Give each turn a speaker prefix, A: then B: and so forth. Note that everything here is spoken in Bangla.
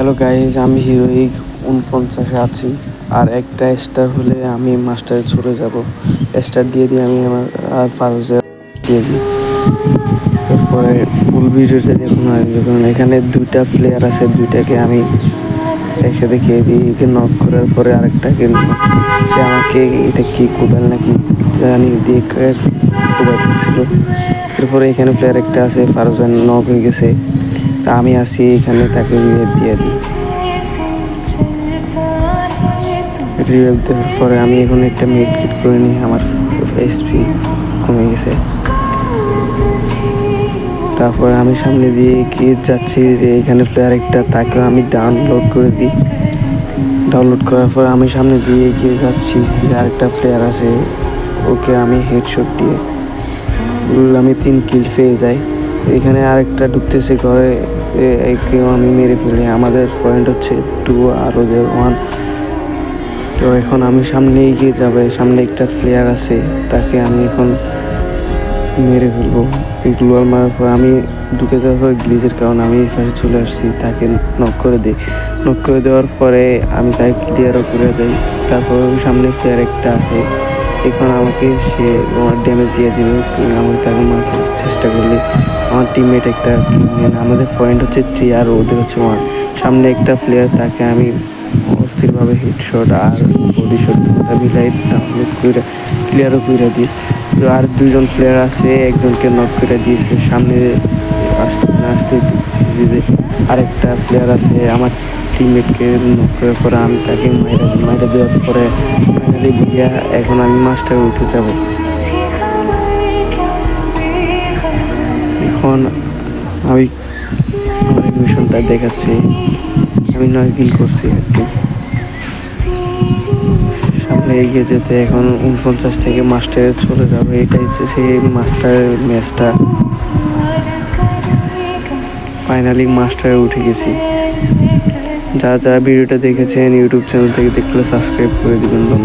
A: হ্যালো গাইজ আমি হিরোইক উনপঞ্চাশে আছি। আর একটা স্টার হলে আমি মাস্টারে ছুটে যাব। স্টার দিয়ে দিয়ে আমি আমার, আর ফারুজে দিয়ে দিই। এরপরে ফুল ভিডিওতে দেখুন যখন এখানে দুইটা প্লেয়ার আছে, দুইটাকে আমি একসাথে খেয়ে দিই। একে নক করার পরে আরেকটাকে সে আমাকে এটা কি কোদাল নাকি জানি দিয়ে কোবাইতেছিল এরপরে এখানে প্লেয়ার একটা আছে ফারুজান নক হয়ে গেছে। তা আমি আসি, এখানে তাকে রিভাইভ দিয়ে দিই। রিভাইভ দেওয়ার পরে আমি এখন একটা মিট কিট করে নিই, আমার এসপি কমে গেছে। তারপরে আমি সামনে দিয়ে এগিয়ে যাচ্ছি যে এখানে প্লেয়ার একটা, তাকে আমি ডাউনলোড করে দিই। ডাউনলোড করার পর আমি সামনে দিয়ে এগিয়ে যাচ্ছি যে আরেকটা প্লেয়ার আছে, ওকে আমি হেডশট দিয়ে। আমি তিন কিল পেয়ে যাই। এখানে আরেকটা ঢুকতেছে ঘরে একেও আমি মেরে ফেলি। আমাদের পয়েন্ট হচ্ছে টু আর ওদের ওয়ান তো এখন আমি সামনে এগিয়ে যাবে, সামনে একটা প্লেয়ার আছে, তাকে আমি এখন মেরে ফেলব। গ্লোয়াল মারার পর আমি ঢুকে যাওয়ার পর গ্লিজের কারণে আমি এই চলে আসছি, তাকে নক করে দিই। নক করে দেওয়ার পরে আমি তাকে ক্লিয়ারও করে দিই। তারপর সামনে প্লেয়ার একটা আছে এখন আমাকে সে আমার ড্যামেজ দিয়ে তুমি আমি তাকে মারতে চেষ্টা করলে। আমার টিমমেট একটা আমাদের পয়েন্ট হচ্ছে থ্রি আর ওদের হচ্ছে ওয়ান সামনে একটা প্লেয়ার তাকে আমি অস্থিরভাবে হেডশট আর বডি শট মিলাই ডাউনলোড করে ক্লিয়ারও করে দিই। আর দুজন প্লেয়ার আছে, একজনকে নক করে দিয়েছে। সামনে আসতে না আসতে আরেকটা প্লেয়ার আছে। আমার টিমমেটকে নক করার পরে আমি তাকে মাইরা মাইরা দেওয়ার পরে ফাইনালি গিয়া এখন আমি মাস্টার উঠে যাব। এখন আমি আমার দেখাচ্ছি। আমি নয় কিল করছি আর কি। সামনে এগিয়ে যেতে এখন উনপঞ্চাশ থেকে মাস্টারে চলে যাবে। এটাই হচ্ছে সেই মাস্টারের ম্যাচটা। ফাইনালি মাস্টারে উঠে গেছি। যারা যারা ভিডিওটা দেখেছেন, ইউটিউব চ্যানেল থেকে দেখলে সাবস্ক্রাইব করে দিবেন।